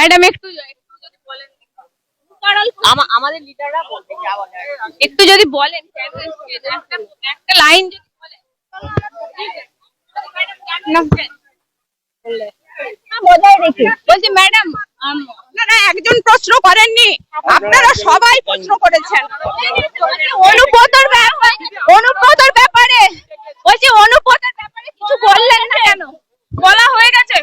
Madam একটু একটু যদি বলেন। আমাদের লিডাররা বলবে যা বলার একটু যদি বলেন একটা একটা লাইন যদি বলেন। ঠিক আছে। ম্যাডাম কেন এসছেন? বজায় রেখে। বলছি ম্যাডাম আপনারা একজন প্রশ্ন করেননি। আপনারা সবাই প্রশ্ন করেছেন। অনুব্রতর অনুব্রতর ব্যাপারে বলছি অনুব্রতর ব্যাপারে কিছু বললেন না কেন বলা হয়ে গেছে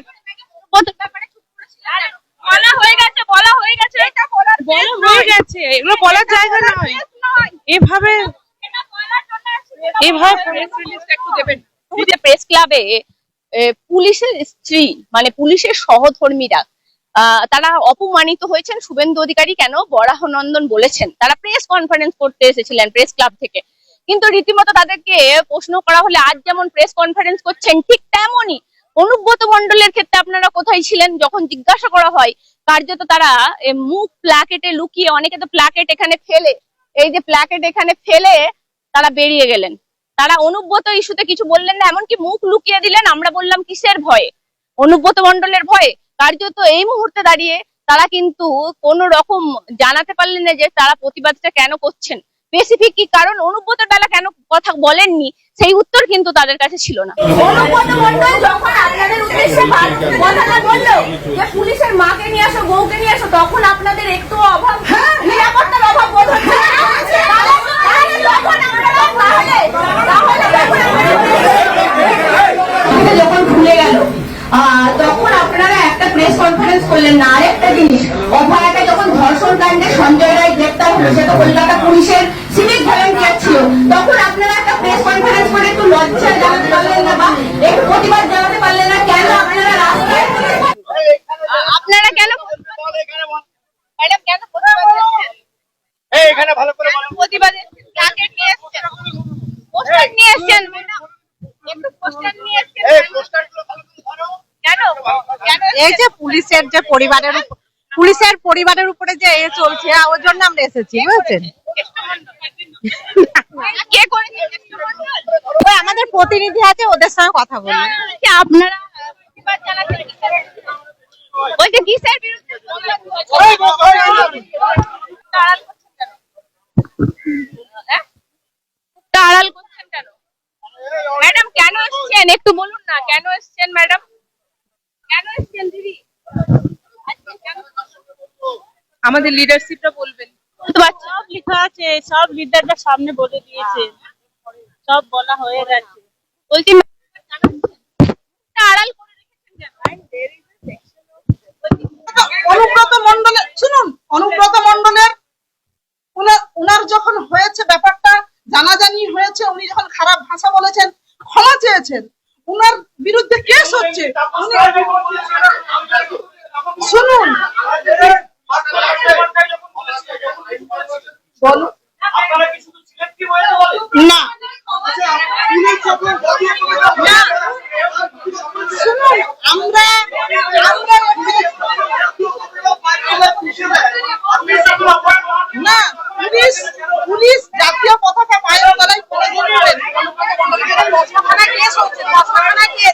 অনুব্রতর ব্যাপারে চুপ করেছিলেন। বলা হয়ে গেছে বলা হয়ে গেছে এটা বলার বলা হয়ে গেছে এগুলো বলার জায়গা নয় এভাবে প্রেস রিলিজটা একটু দেবেন। প্রেস ক্লাবে পুলিশের স্ত্রী মানে পুলিশের সহধর্মীরা তারা অপমানিত হয়েছেন শুভেন্দু অধিকারী কেন? বরাহনন্দন বলেছেন। তারা প্রেস কনফারেন্স করতে এসেছিলেন প্রেস ক্লাব থেকে। কিন্তু রীতিমতো তাদেরকে প্রশ্ন করা হলে আজ যেমন প্রেস কনফারেন্স করছেন ঠিক তেমনই অনুব্রত মন্ডলের ক্ষেত্রে আপনারা কোথায় ছিলেন? যখন জিজ্ঞাসা করা হয় কার্যত তারা মুখ প্লাকেটে লুকিয়ে অনেকে তো প্লাকেট এখানে ফেলে এই যে প্লাকেট এখানে ফেলে তারা বেরিয়ে গেলেন। তারা অনুব্রত ইস্যুতে কিছু বললেন না এমনকি মুখ লুকিয়ে দিলেন আমরা বললাম কিসের ভয়ে? অনুব্রত মন্ডলের ভয়ে? কার্যত এই মুহূর্তে দাঁড়িয়ে তারা কিন্তু কোন রকম জানাতে পারলেন না যে তারা প্রতিবাদটা কেন করছেন। স্পেসিফিক কি কারণ? অনুব্রত বেলা কেন কথা বলেননি? সেই উত্তর কিন্তু তাদের কাছে ছিল না। অনুব্রত মণ্ডল যখন আপনাদের উদ্দেশ্যে কথাটা বলল যে পুলিশের মাকে নিয়ে আসো বউকে নিয়ে আসো তখন আপনাদের একটু অভাব নিরাপত্তার অভাব বোধ হচ্ছে তাহলে- তাহলে তখন আপনারা তাহলে তাহলে তখন আপনারা যখন খুলে গেল তখন আপনারা একটা প্রেস কনফারেন্স করলেন না। আরেকটা জিনিস, অভয়াকে যখন ধর্ষণ কাণ্ডে সঞ্জয় রায় গ্রেপ্তার হলো সেটা কলকাতা পুলিশের সিভিক ভলেন্টিয়ার ছিল তখন আপনারা একটা প্রেস কনফারেন্স করে একটু লজ্জা জানাতে পারলেন না বা একটু প্রতিবাদ জানাতে পারলেন না কেন আপনারা রাস্তায় আপনারা কেন ম্যাডাম কেন এখানে ভালো করে বলো। প্রতিবাদে প্লাকেট নিয়ে এসেছেন পোস্টার নিয়ে এসেছেন ম্যাডাম একটু পোস্টার নিয়ে এসেছেন এই যে পুলিশের যে পরিবারের পুলিশের পরিবারের উপরে যে এ চলছে ওর জন্য আমরা এসেছি বুঝেছেন? কে ওই আমাদের প্রতিনিধি আছে ওদের সঙ্গে কথা বলি আপনারা প্রতিবাদ জানাচ্ছেন? কিসের বিরুদ্ধে? বলছি কিসের বিরুদ্ধে প্রতিবাদ করছেন? ওই গো, ওই গো। মুখটা আড়াল করছেন কেন? হ্যাঁ? মুখটা আড়াল করছেন কেন? ম্যাডাম কেন এসছেন একটু বলুন না কেন এসছেন ম্যাডাম? কেন এসছেন দিদি? কেন? আমাদের লিডারশিপটা বলবেন। বলতে পারছি। সব লেখা আছে সব লিডাররা সামনে বলে দিয়েছে। সব বলা হয়ে গেছে। বলছি শুনুন বলুন আপনারা কি শুধু ছিলেন কি বলে বলেন? না পুলিশ যখন দাঁড়িয়ে করে যাবে, না শুনুন আমরা আমরা আপনি সেগুলো বলেন না। না পুলিশ পুলিশ জাতীয় পতাকা পায়ের তলায় পড়ে ধরবেন দশখানা কেস হচ্ছে দশখানা কেস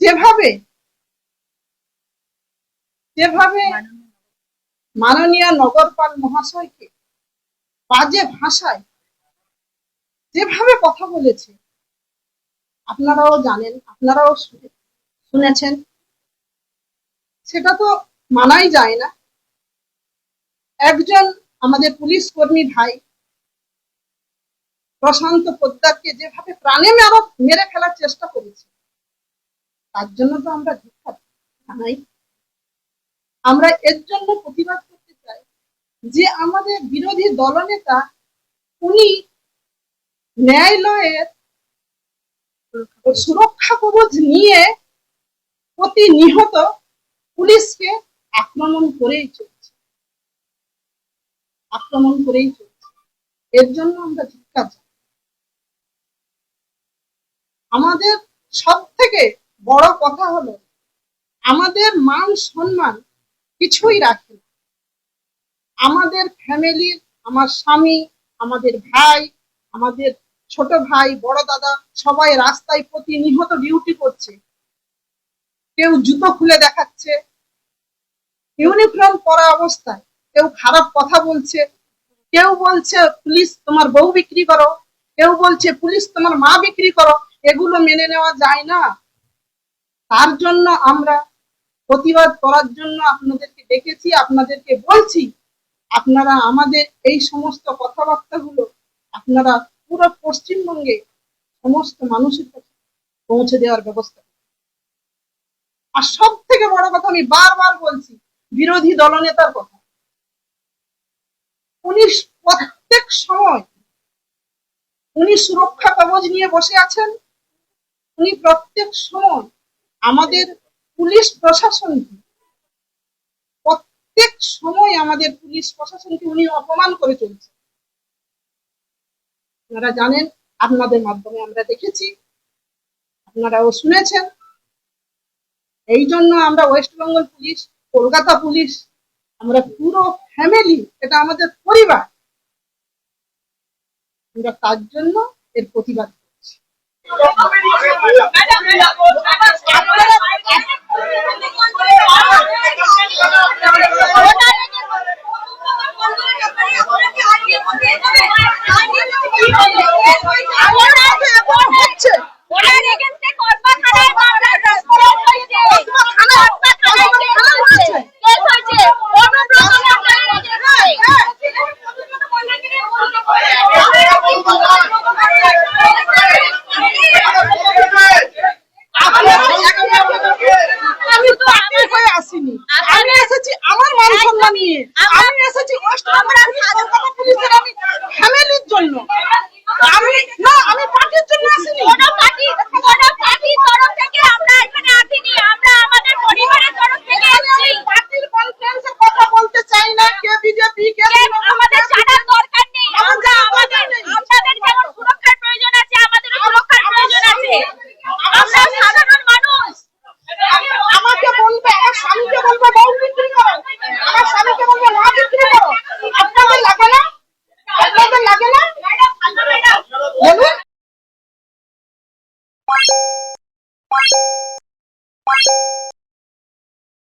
যেভাবে যেভাবে মাননীয় নগরপাল মহাশয়কে বাজে ভাষায় যেভাবে কথা বলেছে, আপনারাও জানেন, আপনারাও শুনে- শুনেছেন। সেটা তো মানাই যায় না। একজন আমাদের পুলিশ কর্মী ভাই প্রশান্ত পোদ্দারকে যেভাবে প্রাণে মেরে ফেলার চেষ্টা করেছে তার জন্য তো আমরা জানাই আমরা এর জন্য প্রতিবাদ করতে চাই যে আমাদের বিরোধী দলনেতা উনি ন্যায়ালয়ের সুরক্ষা কবচ নিয়ে প্রতিনিহত পুলিশকে আক্রমণ করেই চলছে। আক্রমণ করেই চলছে। এর জন্য আমরা জানাই। আমাদের সব থেকে বড় কথা হলো, আমাদের মান সম্মান কিছুই রাখে আমাদের ফ্যামিলির আমার স্বামী, আমাদের ভাই, আমাদের ছোট ভাই, বড় দাদা সবাই রাস্তায় প্রতিনিহত ডিউটি করছে। কেউ জুতো খুলে দেখাচ্ছে ইউনিফর্ম পরা অবস্থায় কেউ খারাপ কথা বলছে, কেউ বলছে, পুলিশ তোমার বউ বিক্রি করো। কেউ বলছে, পুলিশ তোমার মা বিক্রি করো। এগুলো মেনে নেওয়া যায় না। তার জন্য আমরা প্রতিবাদ করার জন্য আপনাদেরকে ডেকেছি, আপনাদেরকে বলছি, আপনারা আমাদের এই সমস্ত কথাবার্তাগুলো আপনারা পুরো পশ্চিমবঙ্গে সমস্ত মানুষের কাছে পৌঁছে দেওয়ার ব্যবস্থা। আর সব থেকে বড় কথা আমি বারবার বলছি, বিরোধী দলনেতার কথা উনি প্রত্যেক সময় উনি সুরক্ষা কবচ নিয়ে বসে আছেন, উনি প্রত্যেক সময় আমাদের পুলিশ প্রশাসনকে প্রত্যেক সময় আমাদের পুলিশ প্রশাসনকে উনি অপমান করে চলছে আপনারা জানেন, আপনাদের মাধ্যমে আমরা দেখেছি, আপনারাও শুনেছেন। এই জন্য আমরা West Bengal police, Kolkata police, আমরা পুরো ফ্যামিলি, এটা আমাদের পরিবার, আমরা তার জন্য এর প্রতিবাদ Madame, সম্মান নিয়ে আমি এসেছি ওয়েস্ট বেঙ্গল পুলিশ,